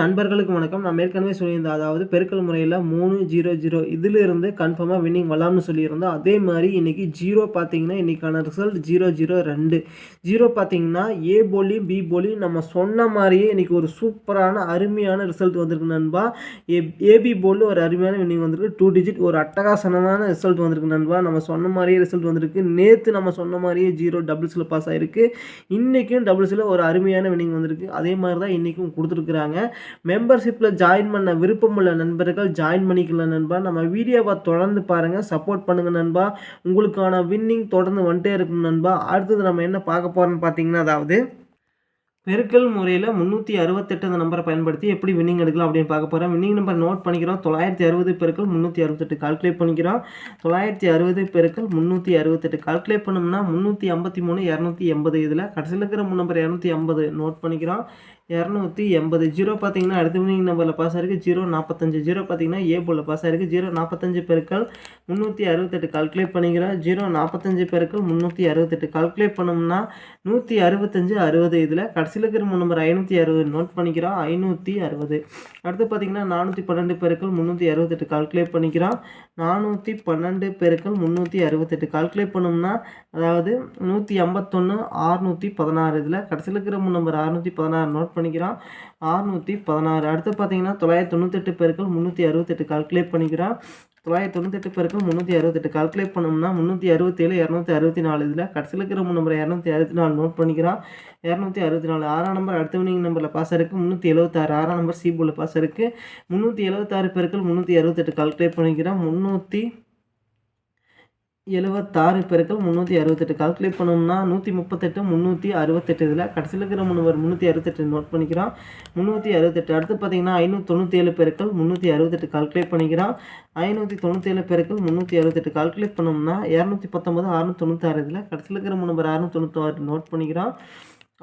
நண்பர்களுக்கு வணக்கம். நான் ஏற்கனவே சொல்லியிருந்தேன். அதாவது பெருக்கல் முறையில் மூணு ஜீரோ ஜீரோ இதிலிருந்து கன்ஃபார்மாக வின்னிங் வரலாம்னு சொல்லியிருந்தோம் அதே மாதிரி இன்றைக்கி ஜீரோ பார்த்தீங்கன்னா இன்றைக்கான ரிசல்ட் ஜீரோ ஜீரோ ரெண்டு. ஜீரோ பார்த்தீங்கன்னா ஏ போலி பி போலி நம்ம சொன்ன மாதிரியே இன்றைக்கி ஒரு சூப்பரான அருமையான ரிசல்ட் வந்திருக்கு நண்பா. ஏ ஏபி போலில் ஒரு அருமையான வின்னிங் வந்திருக்கு. டூ டிஜிட் ஒரு அட்டகாசனமான ரிசல்ட் வந்திருக்கு நண்பா. நம்ம சொன்ன மாதிரியே ரிசல்ட் வந்திருக்கு. நேற்று நம்ம சொன்ன மாதிரியே ஜீரோ டபுள்ஸில் பாஸ் ஆகிருக்கு இன்றைக்கும் டபுள்ஸில் ஒரு அருமையான வின்னிங் வந்திருக்கு. அதே மாதிரி தான் இன்றைக்கும் கொடுத்துருக்குறாங்க. மெம்பர்ஷிப்பில் ஜாயின் பண்ண விருப்பமுள்ள நண்பர்கள் ஜாயின் பண்ணிக்கலாம் நண்பா. நம்ம வீடியோவை தொடர்ந்து பாருங்கள் சப்போர்ட் பண்ணுங்கள் நண்பா. உங்களுக்கான வின்னிங் தொடர்ந்து வந்துட்டே இருக்கும் நண்பா. அடுத்தது நம்ம என்ன பார்க்க போகிறோம்னு பார்த்தீங்கன்னா அதாவது பெருக்கல் முறையில் முந்நூற்றி அறுபத்தெட்டு அந்த நம்பரை பயன்படுத்தி எப்படி வின்னிங் எடுக்கலாம் அப்படின்னு பார்க்க போகிறோம் வின்னிங் நம்பர் நோட் பண்ணிக்கிறோம். தொள்ளாயிரத்தி அறுபது பெருக்கள் முந்நூற்றி அறுபத்தெட்டு கால்குலேட் பண்ணிக்கிறோம். தொள்ளாயிரத்தி அறுபது பெருக்கள் முந்நூற்றி அறுபத்தெட்டு கால்குலேட் பண்ணோம்னா முந்நூற்றி ஐம்பத்தி மூணு இரநூத்தி எண்பது இதில் கடைசியில் இருக்கிற நம்பர் இரநூத்தி ஐம்பது நோட் பண்ணிக்கிறோம். இரநூத்தி எண்பது. ஜீரோ பார்த்தீங்கன்னா அடுத்த வினிங் நம்பரில் பாஸ் ஆயிருக்கு. ஜீரோ நாற்பத்தஞ்சு ஜீரோ பார்த்தீங்கன்னா ஏ பாஸ் ஆயிருக்கு. ஜீரோ நாற்பத்தஞ்சு பெருக்கள் முந்நூற்றி அறுபத்தெட்டு. கால்குலேட் பண்ணிக்கிறோம் ஜீரோ நாற்பத்தஞ்சு பெருக்கள் முந்நூற்றி அறுபத்தெட்டு. கால்குலேட் பண்ணோம்னா நூற்றி அறுபத்தஞ்சு அறுபது. இதில் கடைசியில் இருக்கிற நம்பர் ஐநூற்றி அறுபது. நோட் பண்ணிக்கிறோம் ஐநூற்றி அறுபது. அடுத்து பார்த்தீங்கன்னா நானூற்றி பன்னெண்டு பெருக்கள் முந்நூற்றி அறுபத்தெட்டு. கால்குலேட் பண்ணிக்கிறோம் நானூற்றி பன்னெண்டு பெருக்கள் முந்நூற்றி அறுபத்தெட்டு. கால்குலேட் பண்ணோம்னா அதாவது நூற்றி ஐம்பத்தொன்று ஆறுநூற்றி பதினாறு. இதில் கடைசியில் இருக்கிற நம்பர் அறுநூற்றி பதினாறு. நோட் பண்ணி பண்ணிக்கிறான். ஆறுநூற்றி பதினாறு. அடுத்து பார்த்தீங்கன்னா தொள்ளாயிரத்தி தொண்ணூத்தெட்டு பேருக்கு முந்நூற்றி அறுபத்தெட்டு கால்குலேட் பண்ணிக்கிறான். தொள்ளாயிரத்தி தொண்ணூத்தெட்டு பேருக்கு முந்நூற்றி அறுபத்தெட்டு கால்குலேட் பண்ணோம்னா முந்நூற்றி அறுபத்தேழு இரநூத்தி அறுபத்தி நாலு இதில் கடைசியில் இருக்கிற நம்பர் இரநூத்தி அறுபத்தி நாலு நோட் பண்ணிக்கிறான். இரநூத்தி அறுபத்தி நாலு ஆறாம் நம்பர் அடுத்த வினிங் நம்பரில் பாஸ் இருக்குது முந்நூற்றி எழுபத்தாறு ஆறாம் நம்பர் சி போல் பாஸ் இருக்குது முந்நூற்றி எழுபத்தாறு பேருக்கு முந்நூற்றி அறுபத்தெட்டு கால்குலேட் பண்ணிக்கிறான். முந்நூற்றி எழுபத்தாறு பெருக்கள் முந்நூற்றி அறுபத்தெட்டு. கால்குலேட் பண்ணோம்னா நூற்றி முப்பத்தெட்டு முந்நூற்றி அறுபத்தெட்டு இதில் கடைசியில் இருக்கிற முன்னவர் முந்நூற்றி அறுபத்தெட்டு நோட் பண்ணிக்கிறோம் முந்நூற்றி அறுபத்தெட்டு. அடுத்து பார்த்தீங்கன்னா ஐநூற்றி தொண்ணூற்றி ஏழு பெருக்கள் முந்நூற்றி அறுபத்தெட்டு கால்குலேட் பண்ணிக்கிறோம் ஐநூற்றி தொண்ணூற்றி ஏழு பெருக்கள் முந்நூற்றி அறுபத்தெட்டு கால்குலேட் பண்ணோம்னா இரநூத்தி பத்தொம்பது அறுநூத்தி தொண்ணூத்தாறு இதில் கடைசியில் இருக்கிற முன்னவர் அறுநூற்றி தொண்ணூத்தாறு நோட் பண்ணிக்கிறோம்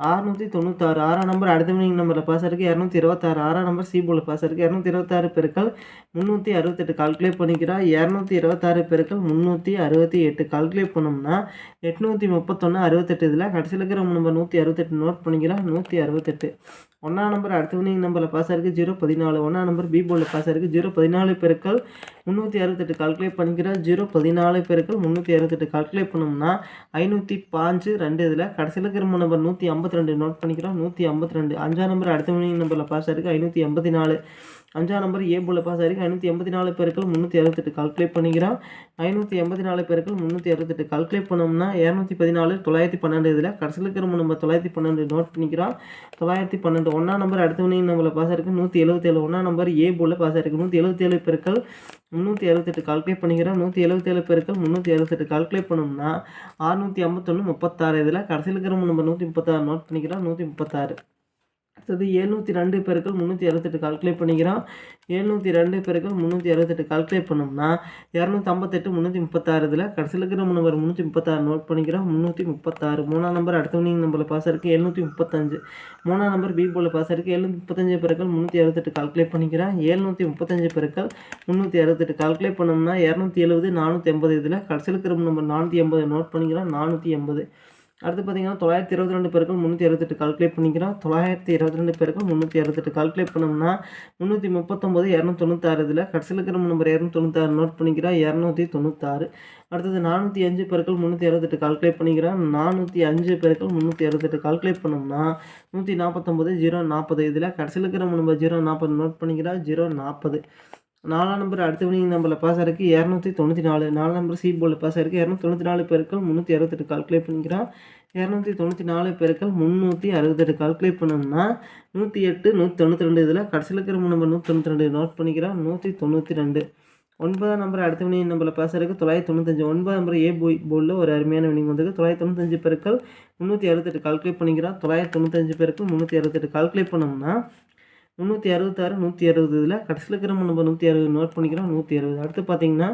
அறுநூற்றி தொண்ணூத்தாறு. ஆறாம் நம்பர் அடுத்த வினிங் நம்பரில் பாஸ் இருக்குது இரநூத்தி இருபத்தாறு. ஆறாம் நம்பர் சி போல் பாஸ் இருக்குது இரநூத்தி இருபத்தாறு பெருக்கள் முந்நூற்றி அறுபத்தெட்டு. கால்குலேட் பண்ணிக்கிறா. இரநூத்தி இருபத்தாறு பெருக்கள் முந்நூற்றி அறுபத்தி எட்டு. கால்குலேட் பண்ணோம்னா எட்நூற்றி முப்பத்தொன்று அறுபத்தெட்டு. இதில் கடைசியில் இருக்கிற நம்பர் நூற்றி அறுபத்தெட்டு நோட் பண்ணிக்கிறா. நூற்றி அறுபத்தெட்டு. ஒன்றாம் நம்பர் அடுத்த வினிங் நம்பரில் பாஸ் ஆயிருக்கு ஜீரோ பதினாலு. ஒன்றாம் நம்பர் பி போர்டில் பாஸ் ஆயிருக்கு ஜீரோ பதினாலு பெருக்கள் முந்நூற்றி அறுபத்தெட்டு. கால்குலேட் பண்ணிக்கிறோம் ஜீரோ பதினாலு பெருக்கள் முந்நூற்றி அறுபத்தெட்டு. கால்குலேட் பண்ணோம்னா ஐநூற்றி பாஞ்சு ரெண்டு இதில் கடைசியில் இருக்கிற நம்பர் நூற்றி ஐம்பத்தி ரெண்டு. நோட் பண்ணிக்கிறோம் நூற்றி ஐம்பத்தி ரெண்டு. அஞ்சாம் நம்பர் அடுத்த வினிங் நம்பரில் பாஸ் ஆயிருக்கு ஐநூற்றி எண்பத்தி நாலு. அஞ்சாம் நம்பர் ஏ போல பாஸ் ஆயிருக்கு ஐநூற்றி எண்பத்தி நாலு பேருக்கள் முந்நூற்றி அறுபத்தெட்டு கால்குலேட் பண்ணிக்கிறான் ஐநூற்றி எண்பத்தி நாலு பேருக்கள் முந்நூற்றி அறுபத்தெட்டு கால்குலேட் பண்ணோம்னா இரநூத்தி பதினாலு தொள்ளாயிரத்தி பன்னெண்டு இதில் கடைசியில் இருக்கிற நம்ம தொள்ளாயிரத்தி பன்னெண்டு நோட் பண்ணிக்கிறான் தொள்ளாயிரத்தி பன்னெண்டு ஒன்றாம் நம்பர் அடுத்தவனையும் நம்மளை பாஸ் ஆயிருக்கு நூற்றி எழுபத்தேழு ஒன்றாம் நம்பர் ஏ போல பாஸ் ஆயிருக்கு நூற்றி எழுபத்தேழு பேருக்கள் முந்நூற்றி அறுபத்தெட்டு கால்குலேட் பண்ணிக்கிறோம். நூற்றி எழுபத்தேழு பேருக்கள் முந்நூற்றி அறுபத்தெட்டு கால்குலேட் பண்ணோம்னா அறுநூற்றி ஐம்பத்தொன்று முப்பத்தாறு இதில் கடைசியில் இருக்கிற நம்பர் நூற்றி முப்பத்தாறு நோட் பண்ணிக்கிறோம். நூற்றி முப்பத்தாறு. அடுத்தது எழுநூற்றி ரெண்டு பேருக்கள் முந்நூற்றி அறுபத்தெட்டு கால்குலேட் பண்ணிக்கிறோம். எழுநூற்றி ரெண்டு பேருக்கள் முந்நூற்றி அறுபத்தெட்டு கால்குலேட் பண்ணோம்னா இரநூத்தி ஐம்பத்தெட்டு முந்நூற்றி முப்பத்தாறு இதில் கடைசியில் இருக்கிற நம்பர் முந்நூற்றி முப்பத்தாறு நோட் பண்ணிக்கிறோம். முந்நூற்றி முப்பத்தாறு. மூணாம் நம்பர் அடுத்த வினிங் நம்பரில் பாஸ் இருக்குது எழுநூற்றி முப்பத்தஞ்சு. மூணாம் நம்பர் பி போல் பாஸ் இருக்குது எழுநூற்றி முப்பத்தஞ்சு பேருக்கள் முந்நூற்றி அறுபத்தெட்டு கால்குலேட் பண்ணிக்கிறோம். எழுநூற்றி முப்பத்தஞ்சு பேருக்கள் முந்நூற்றி அறுபத்தெட்டு கால்குலேட் பண்ணோம்னா இரநூத்தி எழுபது நானூற்றி எண்பது இதில் கடைசியில் இருக்கிற நம்பர் நானூற்றி எண்பது நோட் பண்ணிக்கிறோம். நானூற்றி எண்பது அடுத்து பார்த்தீங்கன்னா தொள்ளாயிரத்தி இருபத்தி ரெண்டு பேருக்கு முந்நூற்றி அறுபத்தெட்டு கால்குலேட் பண்ணிக்கிறோம். தொள்ளாயிரத்தி இருபத்தி ரெண்டு பேருக்கு முந்நூற்றி அறுபத்தெட்டு கால்குலேட் பண்ணோம்னா முந்நூற்றி முப்பத்தொம்போது இரநூத்தி தொண்ணூத்தாறு இதில் கடைசியில் இருக்கிற நம்பர் இரநூத்தி தொண்ணூத்தாறு நோட் பண்ணிக்கிறோம். இரநூத்தி தொண்ணூத்தாறு. அடுத்தது நானூற்றி அஞ்சு பேருக்கு முந்நூற்றி அறுபத்தெட்டு கால்குலேட் பண்ணிக்கிறோம். நானூற்றி அஞ்சு பேருக்கு முந்நூற்றி அறுபத்தெட்டு கால்குலேட் பண்ணோம்னா நூற்றி நாற்பத்தொம்போது ஜீரோ நாற்பது இதில் கடைசியில் இருக்கிற நம்பர் ஜீரோ நாற்பது நோட் பண்ணிக்கிறோம். ஜீரோ நாற்பது நாலாம் நம்பர் அடுத்த வினிங் நம்பரில் பாஸ் ஆகிருக்கு இரநூத்தி தொண்ணூற்றி நாலு. நாலு நம்பர் சி போர்டில் பாஸ் ஆகிருக்கு இரநூத்தி தொண்ணூற்றி நாலு பேருக்கள் முந்நூற்றி அறுபத்தெட்டு கால்குலேட் பண்ணிக்கிறான். இரநூத்தி தொண்ணூற்றி நாலு பேருக்கள் முந்நூற்றி அறுபத்தெட்டு கால்குலேட் பண்ணோம்னா நூற்றி எட்டு நூற்றி தொண்ணூற்றி ரெண்டு இதில் கடைசியில் இருக்கிற நம்பர் நூற்றி தொண்ணூற்றி ரெண்டு நோட் பண்ணிக்கிறான். நூற்றி தொண்ணூற்றி ரெண்டு. ஒன்பதாம் நம்பர் அடுத்த வினிங் நம்பரில் பாஸ் ஆகிருக்கு தொள்ளாயிரத்தி தொண்ணூத்தஞ்சு. ஒன்பதாம் நம்பர் ஏ போய் போர்டில் ஒரு அருமையான வினிங் வந்திருக்கு. தொள்ளாயிரத்தி தொண்ணூத்தஞ்சு பேருக்கள் முந்நூற்றி அறுபத்தெட்டு கால்குலேட் பண்ணிக்கிறான். தொள்ளாயிரத்தி தொண்ணூத்தஞ்சு பேருக்கள் முந்நூற்றி அறுபத்தெட்டு கால்குலேட் பண்ணோம்னா முந்நூற்றி அறுபத்தாறு நூற்றி அறுபது இதில் கடைசியில் இருக்கிற நம்ம நூற்றி அறுபது நோட் பண்ணிக்கிறோம். நூற்றி அறுபது. அடுத்து பார்த்தீங்கன்னா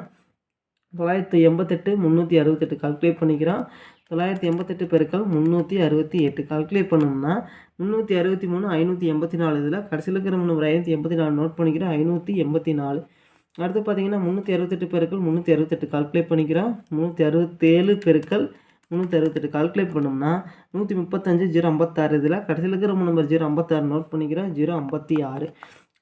தொள்ளாயிரத்தி எண்பத்தெட்டு முந்நூற்றி அறுபத்தெட்டு கால்குலேட் பண்ணிக்கிறோம். தொள்ளாயிரத்தி எண்பத்தெட்டு பெருக்கள் முந்நூற்றி அறுபத்தி எட்டு கால்குலேட் பண்ணோம்னா முந்நூற்றி அறுபத்தி மூணு ஐநூற்றி எண்பத்தி நாலு இதில் கடைசியில் இருக்கிற முந்நூறு ஐநூற்றி எண்பத்தி நாலு நோட் பண்ணிக்கிறோம். ஐநூற்றி எண்பத்தி நாலு. அடுத்து பார்த்தீங்கன்னா முந்நூற்றி அறுபத்தெட்டு பெருக்கள் முந்நூற்றி அறுபத்தெட்டு கால்குலேட் பண்ணிக்கிறோம். முந்நூற்றி அறுபத்தேழு பெருக்கள் முந்நூற்றி அறுபத்தெட்டு கால்குலேட் பண்ணோம்னா நூற்றி முப்பத்தஞ்சு ஜீரோ ஐம்பத்தாறு இதில் கடைசியில் இருக்கிற ரொம்ப நம்பர் ஜீரோ ஐம்பத்தாறு நோட் பண்ணிக்கிறோம் ஜீரோ ஐம்பத்தி ஆறு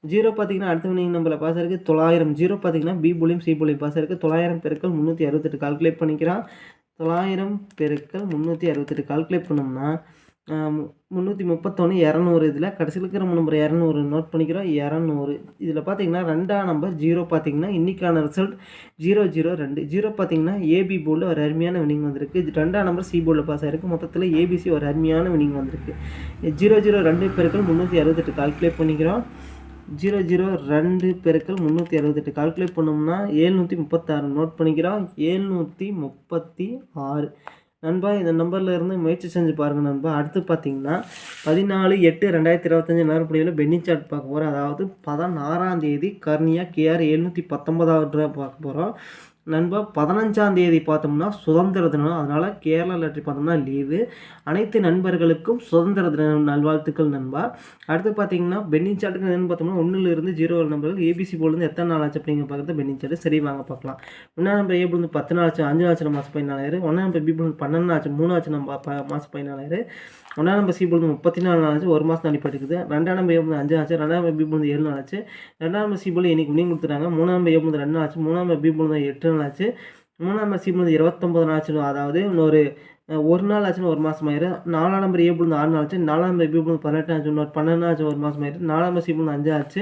ஜீரோ பார்த்தீங்கன்னா அடுத்த வினிங் நம்பரில் பாஸ் இருக்குது தொள்ளாயிரம். ஜீரோ பார்த்தீங்கன்னா பி புலியும் சி புலியும் பாஸ் இருக்குது தொள்ளாயிரம் பெருக்கள் முந்நூற்றி அறுபத்தெட்டு கால்குலேட் பண்ணிக்கிறான். தொள்ளாயிரம் பெருக்கள் முந்நூற்றி அறுபத்தெட்டு கால்குலேட் பண்ணோம்னா முந்நூற்றி முப்பத்தொன்று இரநூறு இதில் கடைசியில் இருக்கிற நம்பர் இரநூறு நோட் பண்ணிக்கிறோம். இரநூறு. இதில் பார்த்தீங்கன்னா ரெண்டாம் நம்பர் ஜீரோ பார்த்தீங்கன்னா இன்றைக்கான ரிசல்ட் ஜீரோ ஜீரோ ரெண்டு. ஜீரோ பார்த்தீங்கன்னா ஏபி போர்டில் ஒரு அருமையான வினிங் வந்திருக்கு. இது ரெண்டாம் நம்பர் சி போர்டில் பாஸ் ஆகிருக்கு மொத்தத்தில் ஏபிசி ஒரு அருமையான வினிங் வந்திருக்கு. ஜீரோ ஜீரோ ரெண்டு பேருக்கள் முந்நூற்றி அறுபத்தெட்டு கால்குலேட் பண்ணிக்கிறோம். ஜீரோ ஜீரோ ரெண்டு பெருக்கள் முந்நூற்றி அறுபத்தெட்டு கால்குலேட் பண்ணோம்னா ஏழ்நூற்றி முப்பத்தாறு நோட் பண்ணிக்கிறோம். ஏழ்நூற்றி முப்பத்தி ஆறு. நண்பா இந்த நம்பரில் இருந்து முயற்சி செஞ்சு பாருங்கள் நண்பா. அடுத்து பார்த்தீங்கன்னா பதினாலு எட்டு ரெண்டாயிரத்தி இருபத்தஞ்சி நேரப்படியில் பென்னி சார்ட் பார்க்க போகிறோம் அதாவது பதினாறாம் தேதி கர்னியா கேஆர் எழுநூற்றி பத்தொன்பதாவது பார்க்க போகிறோம் நண்பா பதினஞ்சாம் தேதி பார்த்தோம்னா சுதந்திர தினம். அதனால் கேரளா லெட்ரி பார்த்தோம்னா லீவு. அனைத்து நண்பர்களுக்கும் சுதந்திர தின நல்வாழ்த்துக்கள் நண்பா. அடுத்து பார்த்தீங்கன்னா பென்னிங் சாட்டுக்கு என்னென்னு பார்த்தோம்னா ஒன்றுலேருந்து ஜீரோ நம்பர்கள் ஏபிசி போலேருந்து எத்தனை நாள் ஆச்சு அப்படிங்கிற பார்க்குறது பென்னிங் சாட்டு சரி வாங்க பார்க்கலாம். ஒன்றாம் நம்பர் ஏ போலேருந்து பத்து நாள் ஆச்சு அஞ்சு நாள் மாதம் பதினாலாயிரம். ஒன்றாம் நம்பர் பி போலேருந்து பன்னெண்டு ஆச்சு மூணு ஆச்சு நம்ம மாதம் பதினாலாயிரம். ஒன்றாம் நம்பர் சி போலேருந்து முப்பத்தி நாலு நாள் ஆச்சு ஒரு மாதம் அடிப்பட்டுக்குது ரெண்டாம் நம்பர் ஏ போலேருந்து அஞ்சு ஆச்சு ரெண்டாம் நம்பர் பி போலேருந்து ஏழு நாள் ஆச்சு. ரெண்டாம் நம்பர் சி போல இன்றைக்கி நீங்கள் கொடுத்துட்டாங்க மூணாம் நம்பர் ஏ போலேருந்து ரெண்டு ஆச்சு மூணாம் நம்பர் பி போலேருந்து எட்டு நாள் ஆச்சு. மூணாம் நம்பர் சி வந்து இருபத்தொம்பது நாள் ஆச்சு அதாவது இன்னொரு ஒரு நாள் ஆச்சுன்னு ஒரு மாதம் ஆயிரும். நாலாம் நம்பர் ஏ போலேருந்து ஆறு நாள் ஆச்சு. நாலாம் நம்பர் பி போலேருந்து பதினெட்டு ஆச்சு. இன்னொரு பன்னெண்டு ஆச்சு ஒரு மாதம் ஆயிரும். நாலாம் நம்பர் சி போலேருந்து அஞ்சு ஆச்சு.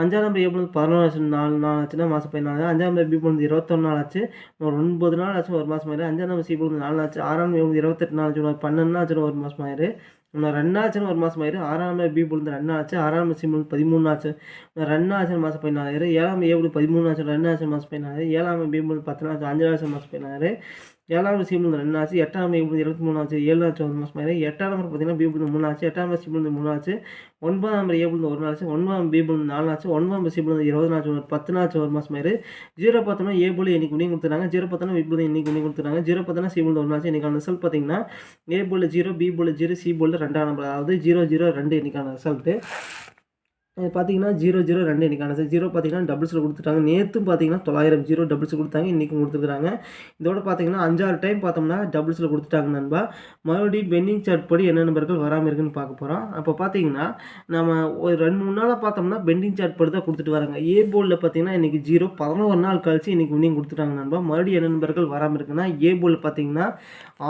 அஞ்சாம் நம்பர் ஏ போலேருந்து பதினொன்று ஆச்சு. நாலு நாள் ஆச்சுன்னா மாதம் பதினாலு அஞ்சாம் நம்பர் பி போலேருந்து இருபத்தொன்று நாள் ஆச்சு. ஒரு ஒன்பது நாள் ஆச்சு ஒரு மாதம் ஆயிரும். அஞ்சாம் நம்பர் சி போலேருந்து நாலு ஆச்சு. ஆறாம் நம்பர் இருபத்தெட்டு நாள் ஆச்சு. ஒரு பன்னெண்டு நாள் ஒரு மாதம் ஆயிரும். இன்னும் ஆச்சுன்னு ஒரு மாதம் ஆயிரும் ஆறாம் நம்பர் பி புலந்து ரன் ஆச்சு ஆறாம் நம்பர் சி போலேருந்து பதிமூணு ஆச்சு ரன் ஆச்சு மாதம் பதினாலாயிரம் ஏழாம் ஏ போலேருந்து பதிமூணு ஆச்சு ரன் ஆச்சு மாதம் பதினாலாயிரம் ஏழாம் பி போலேருந்து பத்து நாள் அஞ்சு மாதம் பதினாயிரம் ஏழாம் சி போலேருந்து ரெண்டு ஆச்சு. எட்டாம் நம்பர் இருபத்தி மூணு ஆச்சு. ஏழு ஆச்சு ஒரு மாதம் மாதிரி எட்டாம் நம்பர் பார்த்தீங்கன்னா பி மூணு ஆச்சு. எட்டாம் நம்பர் சி மூணு ஆச்சு. ஒன்பதாம் நம்பர் ஏ ஒரு நாள் ஆச்சு. ஒன்பதாம் பி நாலு ஆச்சு. ஒன்பதாம் சி இருபது நாள் ஒரு பத்து நாள் ஒரு மாதம் மாதிரி ஜீரோ பார்த்தோம்னா ஏ இன்னைக்கு உணி கொடுத்துறாங்க ஜீரோ பார்த்தோம்னா பி இன்னைக்கு உணி கொடுத்துறாங்க ஜீரோ பார்த்தோம்னா சி ஒரு நாள் இன்னைக்கான ரிசல்ட் பார்த்தீங்கன்னா ஏ போல ஜீரோ பி ஜீரோ சி போல ரெண்டாம் நம்பர். அதாவது ஜீரோ ஜீரோ ரெண்டு இன்னைக்கான ரிசல்ட்டு பார்த்தீங்கன்னா ஜீரோ ஜீரோ ரெண்டு இன்றைக்கான சார் ஜீரோ பார்த்தீங்கன்னா டபுள்ஸில் கொடுத்துட்டாங்க. நேற்றும் பார்த்தீங்கன்னா தொள்ளாயிரம் ஜீரோ டபுள்ஸ் கொடுத்தாங்க. இன்றைக்கும் கொடுத்துருக்காங்க இதோட பார்த்தீங்கன்னா அஞ்சாறு டைம் பார்த்தோம்னா டபுள்ஸில் கொடுத்துட்டாங்க நண்பா. மறுபடியும் பெண்டிங் சார்ட் படி என்ன நம்பர்கள் வராமல் இருக்குன்னு பார்க்க போகிறோம் அப்போ பார்த்தீங்கன்னா நம்ம ஒரு ரெண்டு மூணு நாளாக பார்த்தோம்னா பெண்டிங் சார்ட் படி தான் கொடுத்துட்டு வராங்க. ஏ போர்டில் பார்த்தீங்கன்னா இன்றைக்கி ஜீரோ பதினோரு நாள் கழிச்சு இன்றைக்கி வின்னிங் கொடுத்துட்டாங்க நண்பா. மறுபடியும் என்ன நம்பர்கள் வராமல் இருக்குன்னா ஏ போர்டில் பார்த்தீங்கன்னா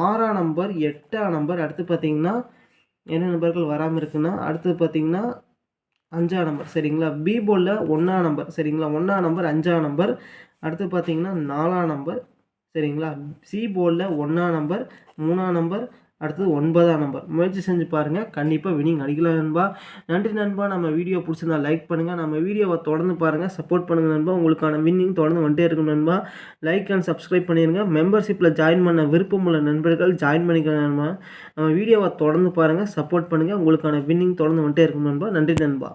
ஆறாம் நம்பர் எட்டாம் நம்பர் அடுத்து பார்த்தீங்கன்னா என்ன நம்பர்கள் வராமல் இருக்குன்னா அடுத்து பார்த்தீங்கன்னா அஞ்சாம் நம்பர் சரிங்களா? பி போர்டில் ஒன்றாம் நம்பர் சரிங்களா? ஒன்றாம் நம்பர் அஞ்சாம் நம்பர் அடுத்து பார்த்தீங்கன்னா நாலாம் நம்பர் சரிங்களா? சி போர்டில் ஒன்றாம் நம்பர் மூணாம் நம்பர் அடுத்தது ஒன்பதாம் நம்பர் முயற்சி செஞ்சு பாருங்கள் கண்டிப்பாக வினிங் அடிக்கலாம் நண்பா. நன்றி நண்பா. நம்ம வீடியோ பிடிச்சிருந்தா லைக் பண்ணுங்கள் நம்ம வீடியோவை தொடர்ந்து பாருங்கள் சப்போர்ட் பண்ணுங்கள் நண்பா. உங்களுக்கான வின்னிங் தொடர்ந்து வந்துட்டே இருக்கும் நண்பா. லைக் அண்ட் சப்ஸ்கிரைப் பண்ணிடுங்க மெம்பர்ஷிப்பில் ஜாயின் பண்ண விருப்பம் உள்ள நண்பர்கள் ஜாயின் பண்ணிக்கலாம் நண்பா. நம்ம வீடியோவை தொடர்ந்து பாருங்கள் சப்போர்ட் பண்ணுங்கள் உங்களுக்கான வின்னிங் தொடர்ந்து வந்துட்டே இருக்கும் நண்பா. நன்றி நண்பா.